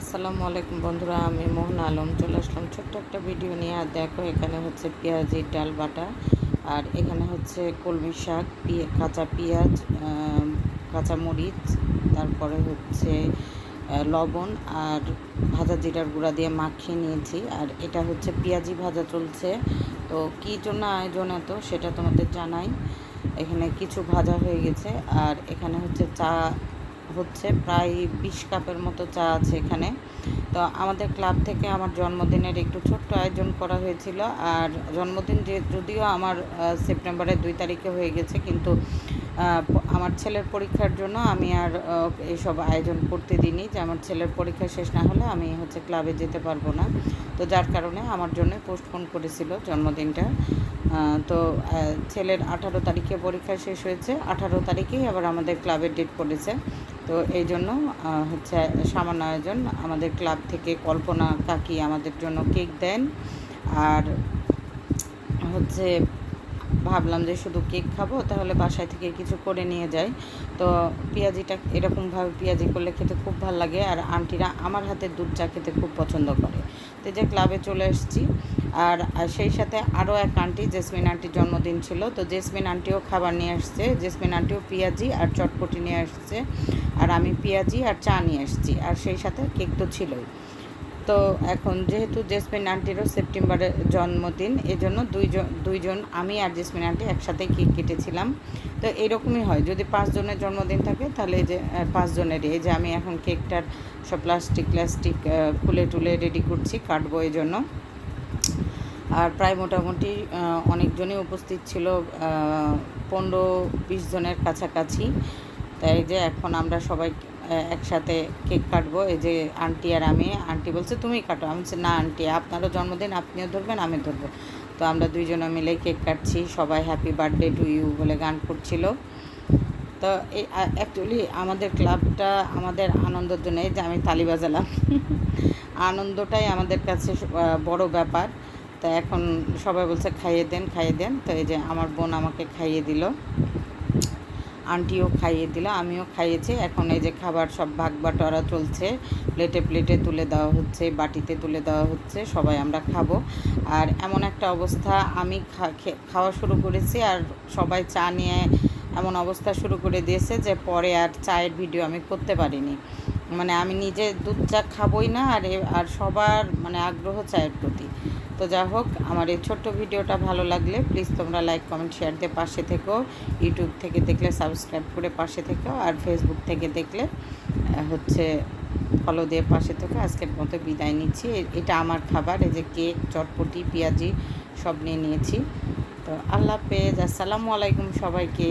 আসসালামু আলাইকুম বন্ধুরা, আমি মোহন আলম। চলে আসলাম ছোট্ট একটা ভিডিও নিয়ে। আর দেখো, এখানে হচ্ছে পেঁয়াজি, ডাল বাটা। আর এখানে হচ্ছে কলমি শাক কাঁচা পেঁয়াজ কাঁচা মরিচ, তারপরে হচ্ছে লবণ আর ভাজা জিরার গুঁড়া দিয়ে মাখিয়ে নিয়েছি। আর এটা হচ্ছে পেঁয়াজি ভাজা চলছে। তো কী জন্য আয়োজন এত, সেটা তোমাদের জানাই। এখানে কিছু ভাজা হয়ে গেছে। আর এখানে হচ্ছে চা হচ্ছে প্রায় বিশ কাপের মতো চা আছে এখানে। তো আমাদের ক্লাব থেকে আমার জন্মদিনের একটু ছোট্ট আয়োজন করা হয়েছিল। আর জন্মদিন যে, যদিও আমার সেপ্টেম্বরের দুই তারিখে হয়ে গেছে, কিন্তু আমার ছেলের পরীক্ষার জন্য আমি আর এইসব আয়োজন করতে দিইনি। যে আমার ছেলের পরীক্ষা শেষ না হলে আমি হচ্ছে ক্লাবে যেতে পারব না। তো যার কারণে আমার জন্য পোস্টপোন করেছিল জন্মদিনটা। তো ছেলের আঠারো তারিখে পরীক্ষা শেষ হয়েছে। আঠারো তারিখেই আবার আমাদের ক্লাবের ডেট পড়েছে। তো এই জন্য হচ্ছে সামান্য আয়োজন। আমাদের ক্লাব থেকে কল্পনা কাকি আমাদের জন্য কেক দেন। আর হচ্ছে ভাবলাম যে শুধু কেক খাব, তাহলে বাসায় থেকে কিছু করে নিয়ে যাই। তো পেঁয়াজিটা এরকমভাবে পেঁয়াজি করলে খেতে খুব ভালো লাগে। আর আন্টিরা আমার হাতের দুধ চা খেতে খুব পছন্দ করে। তো যে ক্লাবে চলে এসেছি। আর সেই সাথে আরও এক আন্টি, জেসমিন আন্টির জন্মদিন ছিল। তো জেসমিন আন্টিও খাবার নিয়ে আসছে। জেসমিন আন্টিও পেঁয়াজি আর চটপটি নিয়ে আসছে। আর আমি পেঁয়াজি আর চা নিয়ে এসেছি আর সেই সাথে কেক তো ছিলই। তো এখন যেহেতু জেসমিন আন্টিরও সেপ্টেম্বরে জন্মদিন এই জন্য দুইজন দুইজন আমি আর জেসমিন আন্টি একসাথে কেক কেটেছিলাম। তো এরকমই হয়। যদি পাঁচজনের জন্মদিন থাকে, তাহলে যে পাঁচজনেরই। এই যে আমি এখন কেকটার সব প্লাস্টিক প্লাস্টিক খুলে টুলে রেডি করছি, কাটবো এই জন্য আর প্রায় মোটামুটি অনেকজনই উপস্থিত ছিল পনেরো বিশ জনের কাছাকাছি। তাই যে এখন আমরা সবাই একসাথে কেক কাটবো। এই যে আন্টি আর আমি। আন্টি বলছে, তুমি কাটো। আমি বলছি, না আন্টি, আপনারও জন্মদিন, আপনিও ধরবেন আমি ধরবো। তো আমরা দুইজনে মিলে কেক কাটছি। সবাই হ্যাপি বার্থডে টু ইউ বলে গান করছিল। তো এই অ্যাকচুয়ালি আমাদের ক্লাবটা আমাদের আনন্দের জন্য যে আমি তালি বাজালাম। আনন্দটাই আমাদের কাছে বড় ব্যাপার। তা এখন সবাই বলছে খাইয়ে দেন খাইয়ে দেন। তো এই যে আমার বোন আমাকে খাইয়ে দিল। আন্টিও খাইয়ে দিল, আমিও খাইয়েছি। এখন এই যে খাবার সব ভাগ বাটোয়ারা চলছে। প্লেটে প্লেটে তুলে দেওয়া হচ্ছে, বাটিতে তুলে দেওয়া হচ্ছে, সবাই আমরা খাব। আর এমন একটা অবস্থা, আমি খাওয়া শুরু করেছি আর সবাই চা নিয়ে এমন অবস্থা শুরু করে দিয়েছে যে পরে আর চায়ের ভিডিও আমি করতে পারিনি। মানে আমি নিজে দুধ চা খাবোই না, আর আর সবার মানে আগ্রহ চায়ের প্রতি। তো যা হোক, আমার এই ছোট্ট ভিডিওটা ভালো লাগলে প্লিজ তোমরা লাইক কমেন্ট শেয়ার দিয়ে পাশে থেকো। ইউটিউব থেকে দেখলে সাবস্ক্রাইব করে পাশে থেকো। আর ফেসবুক থেকে দেখলে হচ্ছে ফলো দিয়ে পাশে থেকো। আজকের মতো বিদায় নিচ্ছি। এটা আমার খাবার, এই যে কেক চটপটি, পেঁয়াজি সব নিয়ে নিয়েছি। তো আল্লাহ হাফেজ। আসসালামু আলাইকুম সবাইকে।